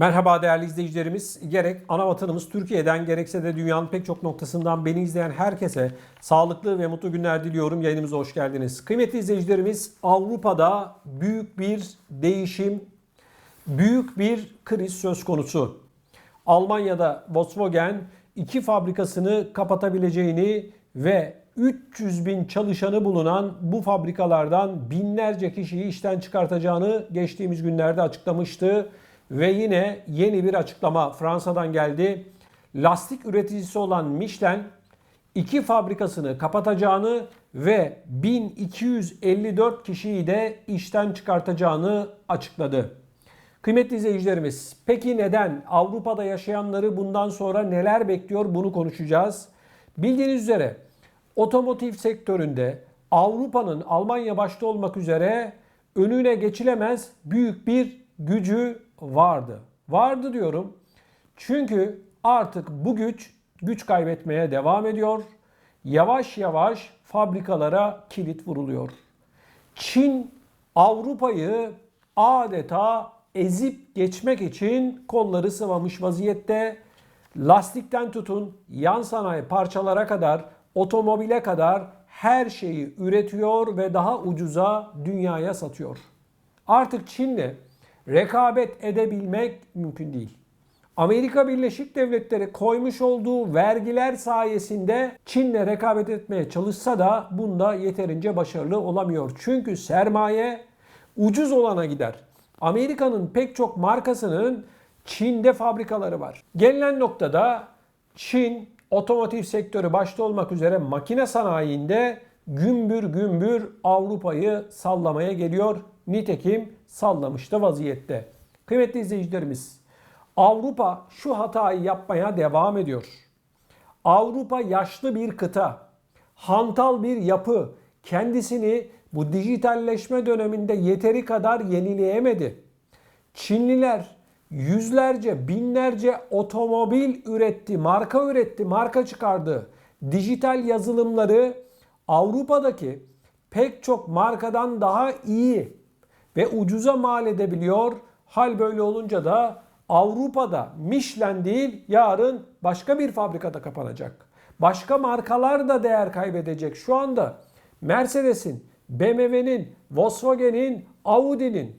Merhaba değerli izleyicilerimiz. Gerek ana vatanımız Türkiye'den gerekse de dünyanın pek çok noktasından beni izleyen herkese sağlıklı ve mutlu günler diliyorum. Yayınımıza hoş geldiniz. Kıymetli izleyicilerimiz Avrupa'da büyük bir değişim, büyük bir kriz söz konusu. Almanya'da Volkswagen iki fabrikasını kapatabileceğini ve 300 bin çalışanı bulunan bu fabrikalardan binlerce kişiyi işten çıkartacağını geçtiğimiz günlerde açıklamıştı. Ve yine yeni bir açıklama Fransa'dan geldi. Lastik üreticisi olan Michelin iki fabrikasını kapatacağını ve 1254 kişiyi de işten çıkartacağını açıkladı. Kıymetli izleyicilerimiz, peki neden Avrupa'da yaşayanları bundan sonra neler bekliyor bunu konuşacağız. Bildiğiniz üzere otomotiv sektöründe Avrupa'nın Almanya başta olmak üzere önüne geçilemez büyük bir gücü vardı. Vardı diyorum. Çünkü artık bu güç güç kaybetmeye devam ediyor. Yavaş yavaş fabrikalara kilit vuruluyor. Çin Avrupa'yı adeta ezip geçmek için kolları sıvamış vaziyette. Lastikten tutun yan sanayi parçalara kadar, otomobile kadar her şeyi üretiyor ve daha ucuza dünyaya satıyor. Artık Çin'le rekabet edebilmek mümkün değil. Amerika Birleşik Devletleri koymuş olduğu vergiler sayesinde Çin'le rekabet etmeye çalışsa da bunda yeterince başarılı olamıyor. Çünkü sermaye ucuz olana gider. Amerika'nın pek çok markasının Çin'de fabrikaları var. Gelinen noktada Çin otomotiv sektörü başta olmak üzere makine sanayinde gümbür gümbür Avrupa'yı sallamaya geliyor. Nitekim sallamış da vaziyette. Kıymetli izleyicilerimiz, Avrupa şu hatayı yapmaya devam ediyor. Avrupa yaşlı bir kıta, hantal bir yapı, kendisini bu dijitalleşme döneminde yeteri kadar yenileyemedi. Çinliler yüzlerce, binlerce otomobil üretti, marka üretti, marka çıkardı. Dijital yazılımları Avrupa'daki pek çok markadan daha iyi ve ucuza mal edebiliyor. Hal böyle olunca da Avrupa'da Michelin değil yarın başka bir fabrikada kapanacak. Başka markalar da değer kaybedecek. Şu anda Mercedes'in, BMW'nin, Volkswagen'in, Audi'nin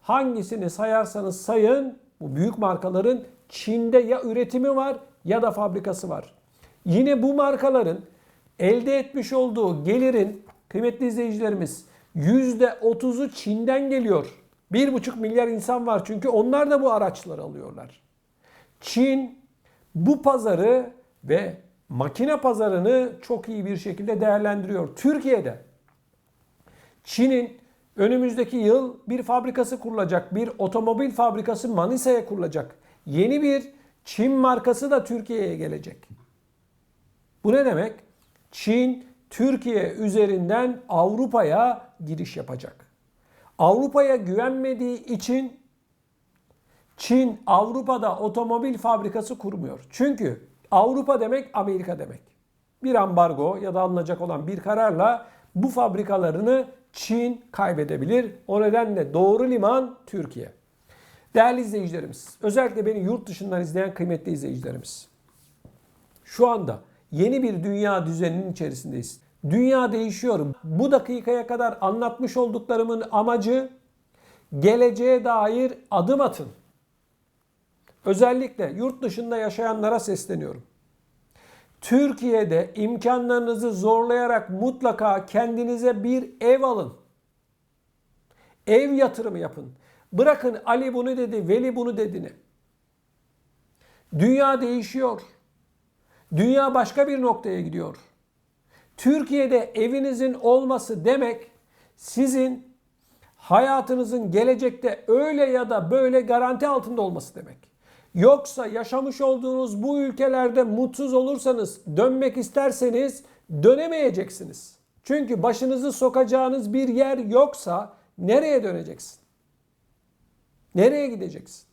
hangisini sayarsanız sayın bu büyük markaların Çin'de ya üretimi var ya da fabrikası var. Yine bu markaların elde etmiş olduğu gelirin kıymetli izleyicilerimiz %30'u Çin'den geliyor. 1,5 milyar insan var çünkü onlar da bu araçları alıyorlar. Çin bu pazarı ve makine pazarını çok iyi bir şekilde değerlendiriyor. Türkiye'de Çin'in önümüzdeki yıl bir fabrikası kurulacak. Bir otomobil fabrikası Manisa'ya kurulacak. Yeni bir Çin markası da Türkiye'ye gelecek. Bu ne demek? Çin Türkiye üzerinden Avrupa'ya giriş yapacak. Avrupa'ya güvenmediği için Çin Avrupa'da otomobil fabrikası kurmuyor. Çünkü Avrupa demek Amerika demek. Bir ambargo ya da alınacak olan bir kararla bu fabrikalarını Çin kaybedebilir. O nedenle doğru liman Türkiye. Değerli izleyicilerimiz, özellikle beni yurt dışından izleyen kıymetli izleyicilerimiz. Şu anda yeni bir dünya düzeninin içerisindeyiz. Dünya değişiyor. Bu dakikaya kadar anlatmış olduklarımın amacı geleceğe dair adım atın. Özellikle yurt dışında yaşayanlara sesleniyorum. Türkiye'de imkanlarınızı zorlayarak mutlaka kendinize bir ev alın. Ev yatırımı yapın. Bırakın Ali bunu dedi, Veli bunu dediğini. Dünya değişiyor. Dünya başka bir noktaya gidiyor. Türkiye'de evinizin olması demek sizin hayatınızın gelecekte öyle ya da böyle garanti altında olması demek. Yoksa yaşamış olduğunuz bu ülkelerde mutsuz olursanız, dönmek isterseniz dönemeyeceksiniz. Çünkü başınızı sokacağınız bir yer yoksa nereye döneceksin? Nereye gideceksin?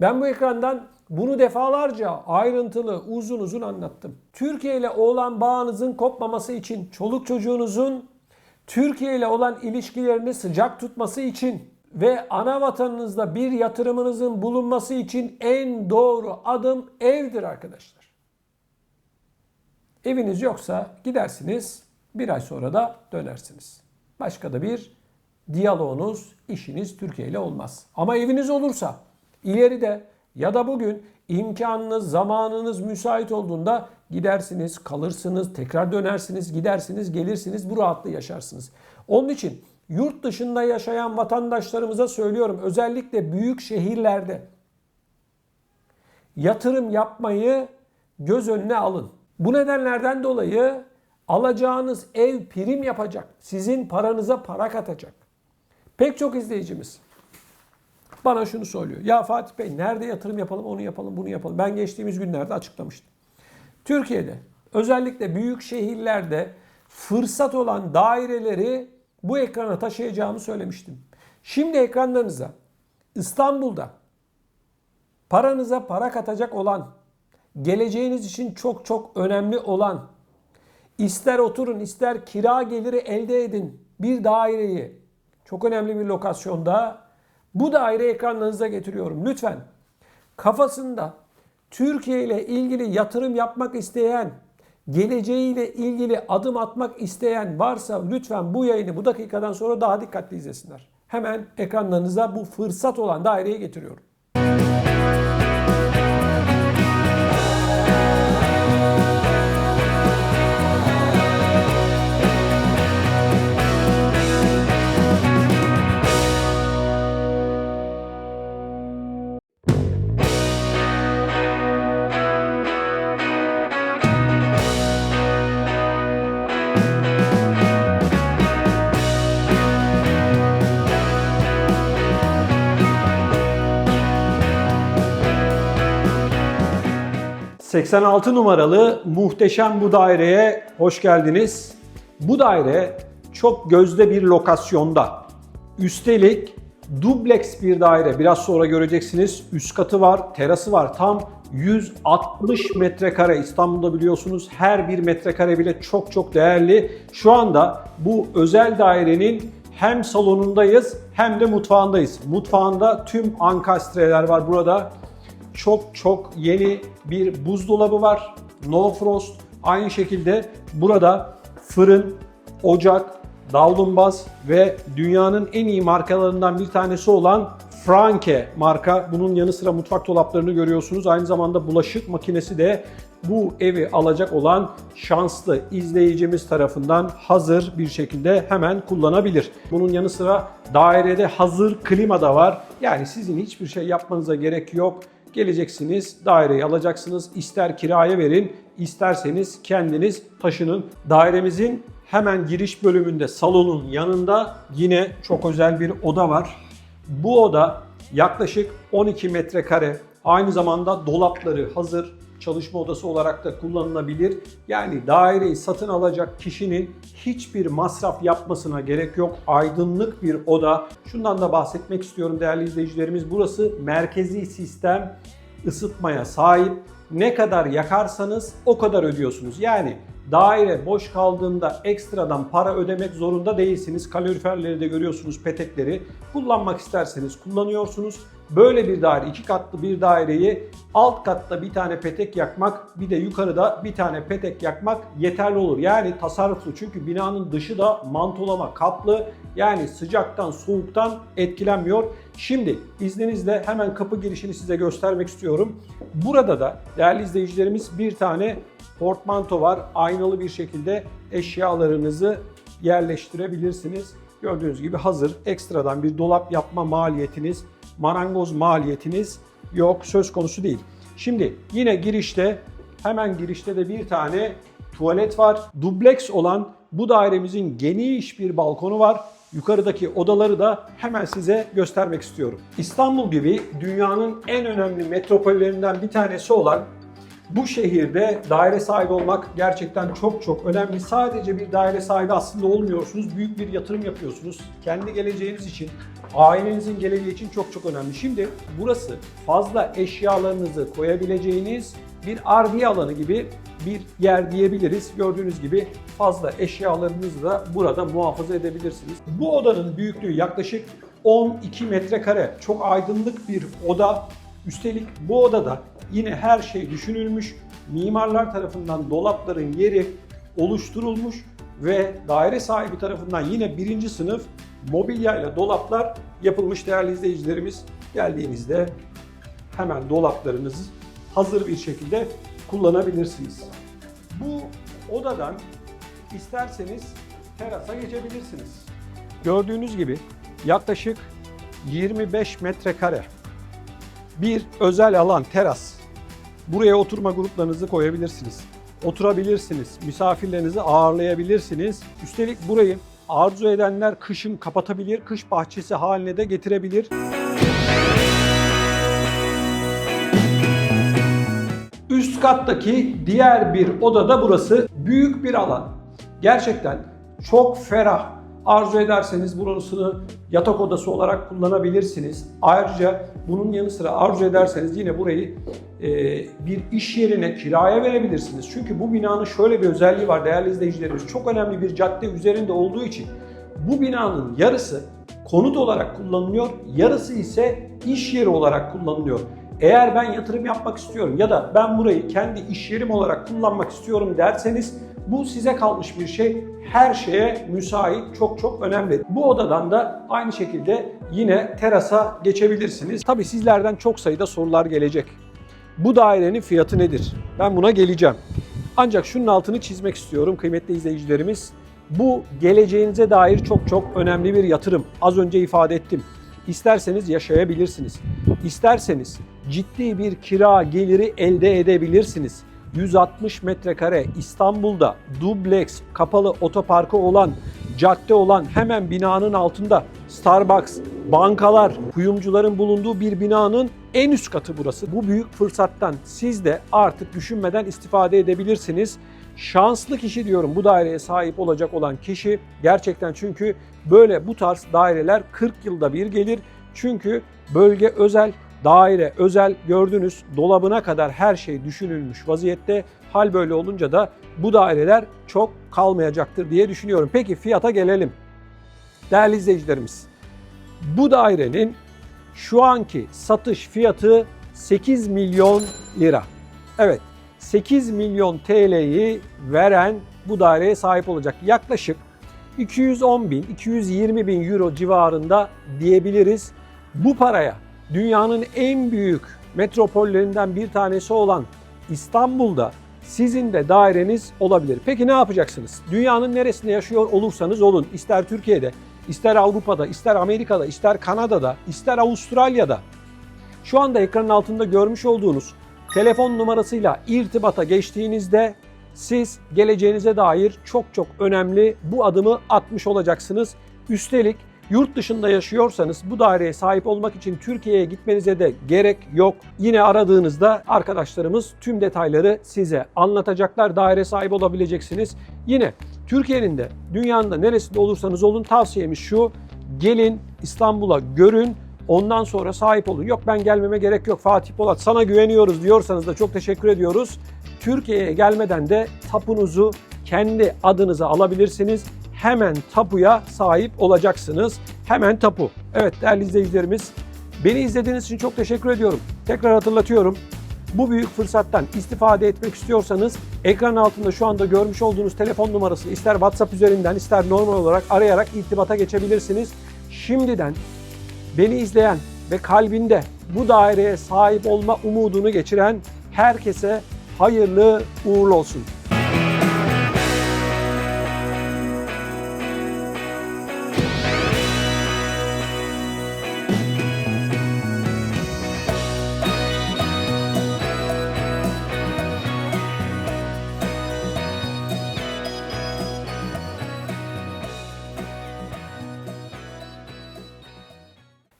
Ben bu ekrandan bunu defalarca ayrıntılı uzun uzun anlattım. Türkiye ile olan bağınızın kopmaması için, çoluk çocuğunuzun Türkiye ile olan ilişkilerini sıcak tutması için ve ana vatanınızda bir yatırımınızın bulunması için en doğru adım evdir arkadaşlar. Eviniz yoksa gidersiniz, bir ay sonra da dönersiniz. Başka da bir diyaloğunuz, işiniz Türkiye ile olmaz. Ama eviniz olursa ileride ya da bugün imkanınız, zamanınız müsait olduğunda gidersiniz, kalırsınız, tekrar dönersiniz, gidersiniz, gelirsiniz, bu rahatlığı yaşarsınız. Onun için yurt dışında yaşayan vatandaşlarımıza söylüyorum özellikle büyük şehirlerde yatırım yapmayı göz önüne alın. Bu nedenlerden dolayı alacağınız ev prim yapacak. Sizin paranıza para katacak. Pek çok izleyicimiz bana şunu söylüyor. Ya Fatih Bey nerede yatırım yapalım, onu yapalım, bunu yapalım. Ben geçtiğimiz günlerde açıklamıştım. Türkiye'de özellikle büyük şehirlerde fırsat olan daireleri bu ekrana taşıyacağımı söylemiştim. Şimdi ekranlarınıza İstanbul'da paranıza para katacak olan, geleceğiniz için çok çok önemli olan, ister oturun ister kira geliri elde edin bir daireyi çok önemli bir lokasyonda bu daire ekranlarınıza getiriyorum. Lütfen kafasında Türkiye ile ilgili yatırım yapmak isteyen, geleceğiyle ilgili adım atmak isteyen varsa lütfen bu yayını bu dakikadan sonra daha dikkatli izlesinler. Hemen ekranlarınıza bu fırsat olan daireyi getiriyorum. ...86 numaralı muhteşem bu daireye hoş geldiniz. Bu daire çok gözde bir lokasyonda. Üstelik dubleks bir daire. Biraz sonra göreceksiniz. Üst katı var, terası var. Tam 160 metrekare. İstanbul'da biliyorsunuz her bir metrekare bile çok çok değerli. Şu anda bu özel dairenin hem salonundayız hem de mutfağındayız. Mutfağında tüm ankastreler var burada. Çok çok yeni bir buzdolabı var. No frost. Aynı şekilde burada fırın, ocak, davlumbaz ve dünyanın en iyi markalarından bir tanesi olan Franke marka. Bunun yanı sıra mutfak dolaplarını görüyorsunuz. Aynı zamanda bulaşık makinesi de bu evi alacak olan şanslı izleyicimiz tarafından hazır bir şekilde hemen kullanabilir. Bunun yanı sıra dairede hazır klima da var. Yani sizin hiçbir şey yapmanıza gerek yok. Geleceksiniz, daireyi alacaksınız. İster kiraya verin, isterseniz kendiniz taşının. Dairemizin hemen giriş bölümünde salonun yanında yine çok özel bir oda var. Bu oda yaklaşık 12 metrekare. Aynı zamanda dolapları hazır çalışma odası olarak da kullanılabilir. Yani daireyi satın alacak kişinin hiçbir masraf yapmasına gerek yok. Aydınlık bir oda. Şundan da bahsetmek istiyorum değerli izleyicilerimiz. Burası merkezi sistem ısıtmaya sahip. Ne kadar yakarsanız o kadar ödüyorsunuz. Yani daire boş kaldığında ekstradan para ödemek zorunda değilsiniz. Kaloriferleri de görüyorsunuz petekleri. Kullanmak isterseniz kullanıyorsunuz. Böyle bir daire, iki katlı bir daireyi alt katta bir tane petek yakmak, bir de yukarıda bir tane petek yakmak yeterli olur. Yani tasarruflu çünkü binanın dışı da mantolama kaplı. Yani sıcaktan, soğuktan etkilenmiyor. Şimdi izninizle hemen kapı girişini size göstermek istiyorum. Burada da değerli izleyicilerimiz bir tane portmanto var. Aynalı bir şekilde eşyalarınızı yerleştirebilirsiniz. Gördüğünüz gibi hazır. Ekstradan bir dolap yapma maliyetiniz, marangoz maliyetiniz yok. Söz konusu değil. Şimdi yine girişte hemen girişte de bir tane tuvalet var. Dubleks olan bu dairemizin geniş bir balkonu var. Yukarıdaki odaları da hemen size göstermek istiyorum. İstanbul gibi dünyanın en önemli metropollerinden bir tanesi olan bu şehirde daire sahibi olmak gerçekten çok çok önemli. Sadece bir daire sahibi aslında olmuyorsunuz. Büyük bir yatırım yapıyorsunuz. Kendi geleceğiniz için, ailenizin geleceği için çok çok önemli. Şimdi burası fazla eşyalarınızı koyabileceğiniz bir ardiye alanı gibi bir yer diyebiliriz. Gördüğünüz gibi fazla eşyalarınızı da burada muhafaza edebilirsiniz. Bu odanın büyüklüğü yaklaşık 12 metrekare. Çok aydınlık bir oda. Üstelik bu odada yine her şey düşünülmüş. Mimarlar tarafından dolapların yeri oluşturulmuş ve daire sahibi tarafından yine birinci sınıf mobilyayla dolaplar yapılmış değerli izleyicilerimiz. Geldiğinizde hemen dolaplarınızı hazır bir şekilde kullanabilirsiniz. Bu odadan isterseniz terasa geçebilirsiniz. Gördüğünüz gibi yaklaşık 25 metrekare bir özel alan teras. Buraya oturma gruplarınızı koyabilirsiniz. Oturabilirsiniz. Misafirlerinizi ağırlayabilirsiniz. Üstelik burayı arzu edenler kışın kapatabilir, kış bahçesi haline de getirebilir. Üst kattaki diğer bir odada burası büyük bir alan. Gerçekten çok ferah. Arzu ederseniz burasını yatak odası olarak kullanabilirsiniz. Ayrıca bunun yanı sıra arzu ederseniz yine burayı e, bir iş yerine kiraya verebilirsiniz. Çünkü bu binanın şöyle bir özelliği var değerli izleyicilerimiz. Çok önemli bir cadde üzerinde olduğu için bu binanın yarısı konut olarak kullanılıyor, yarısı ise iş yeri olarak kullanılıyor. Eğer ben yatırım yapmak istiyorum ya da ben burayı kendi iş yerim olarak kullanmak istiyorum derseniz bu size kalmış bir şey. Her şeye müsait, çok çok önemli. Bu odadan da aynı şekilde yine terasa geçebilirsiniz. Tabii sizlerden çok sayıda sorular gelecek. Bu dairenin fiyatı nedir? Ben buna geleceğim. Ancak şunun altını çizmek istiyorum kıymetli izleyicilerimiz. Bu geleceğinize dair çok çok önemli bir yatırım. Az önce ifade ettim. İsterseniz yaşayabilirsiniz. İsterseniz ciddi bir kira geliri elde edebilirsiniz. 160 metrekare İstanbul'da dubleks kapalı otoparkı olan, cadde olan hemen binanın altında Starbucks, bankalar, kuyumcuların bulunduğu bir binanın en üst katı burası. Bu büyük fırsattan siz de artık düşünmeden istifade edebilirsiniz. Şanslı kişi diyorum bu daireye sahip olacak olan kişi gerçekten çünkü böyle bu tarz daireler 40 yılda bir gelir. Çünkü bölge özel, daire özel gördünüz dolabına kadar her şey düşünülmüş vaziyette. Hal böyle olunca da bu daireler çok kalmayacaktır diye düşünüyorum. Peki fiyata gelelim. Değerli izleyicilerimiz, bu dairenin şu anki satış fiyatı 8 milyon lira. Evet, 8 milyon TL'yi veren bu daireye sahip olacak. Yaklaşık 210 bin, 220 bin euro civarında diyebiliriz. Bu paraya dünyanın en büyük metropollerinden bir tanesi olan İstanbul'da sizin de daireniz olabilir. Peki ne yapacaksınız? Dünyanın neresinde yaşıyor olursanız olun, ister Türkiye'de, ister Avrupa'da, ister Amerika'da, ister Kanada'da, ister Avustralya'da. Şu anda ekranın altında görmüş olduğunuz telefon numarasıyla irtibata geçtiğinizde siz geleceğinize dair çok çok önemli bu adımı atmış olacaksınız. Üstelik yurt dışında yaşıyorsanız bu daireye sahip olmak için Türkiye'ye gitmenize de gerek yok. Yine aradığınızda arkadaşlarımız tüm detayları size anlatacaklar. Daire sahibi olabileceksiniz. Yine Türkiye'nin de dünyanın da neresinde olursanız olun tavsiyemiz şu. Gelin İstanbul'a görün. Ondan sonra sahip olun. Yok ben gelmeme gerek yok Fatih Polat sana güveniyoruz diyorsanız da çok teşekkür ediyoruz. Türkiye'ye gelmeden de tapunuzu kendi adınıza alabilirsiniz. Hemen tapuya sahip olacaksınız. Hemen tapu. Evet değerli izleyicilerimiz beni izlediğiniz için çok teşekkür ediyorum. Tekrar hatırlatıyorum. Bu büyük fırsattan istifade etmek istiyorsanız ekran altında şu anda görmüş olduğunuz telefon numarasını ister WhatsApp üzerinden ister normal olarak arayarak irtibata geçebilirsiniz. Şimdiden beni izleyen ve kalbinde bu daireye sahip olma umudunu geçiren herkese hayırlı uğurlu olsun.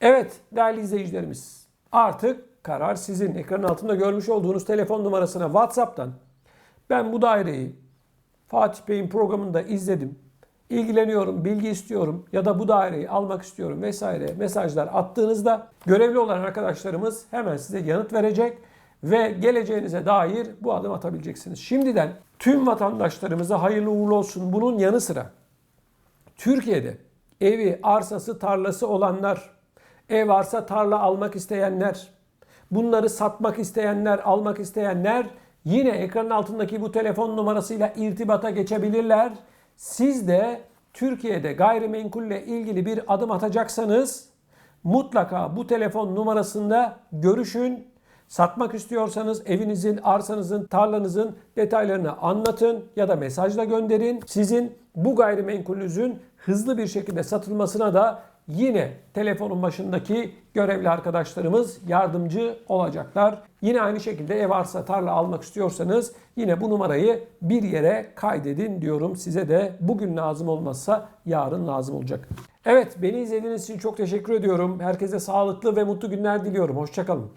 Evet değerli izleyicilerimiz artık karar sizin. Ekranın altında görmüş olduğunuz telefon numarasına WhatsApp'tan ben bu daireyi Fatih Bey'in programında izledim. ilgileniyorum, bilgi istiyorum ya da bu daireyi almak istiyorum vesaire mesajlar attığınızda görevli olan arkadaşlarımız hemen size yanıt verecek ve geleceğinize dair bu adım atabileceksiniz. Şimdiden tüm vatandaşlarımıza hayırlı uğurlu olsun. Bunun yanı sıra Türkiye'de evi, arsası, tarlası olanlar, ev arsa tarla almak isteyenler, bunları satmak isteyenler, almak isteyenler yine ekranın altındaki bu telefon numarasıyla irtibata geçebilirler. Siz de Türkiye'de gayrimenkulle ilgili bir adım atacaksanız mutlaka bu telefon numarasında görüşün. Satmak istiyorsanız evinizin, arsanızın, tarlanızın detaylarını anlatın ya da mesajla gönderin. Sizin bu gayrimenkulünüzün hızlı bir şekilde satılmasına da yine telefonun başındaki görevli arkadaşlarımız yardımcı olacaklar. Yine aynı şekilde ev arsa tarla almak istiyorsanız yine bu numarayı bir yere kaydedin diyorum. Size de bugün lazım olmazsa yarın lazım olacak. Evet beni izlediğiniz için çok teşekkür ediyorum. Herkese sağlıklı ve mutlu günler diliyorum. Hoşçakalın.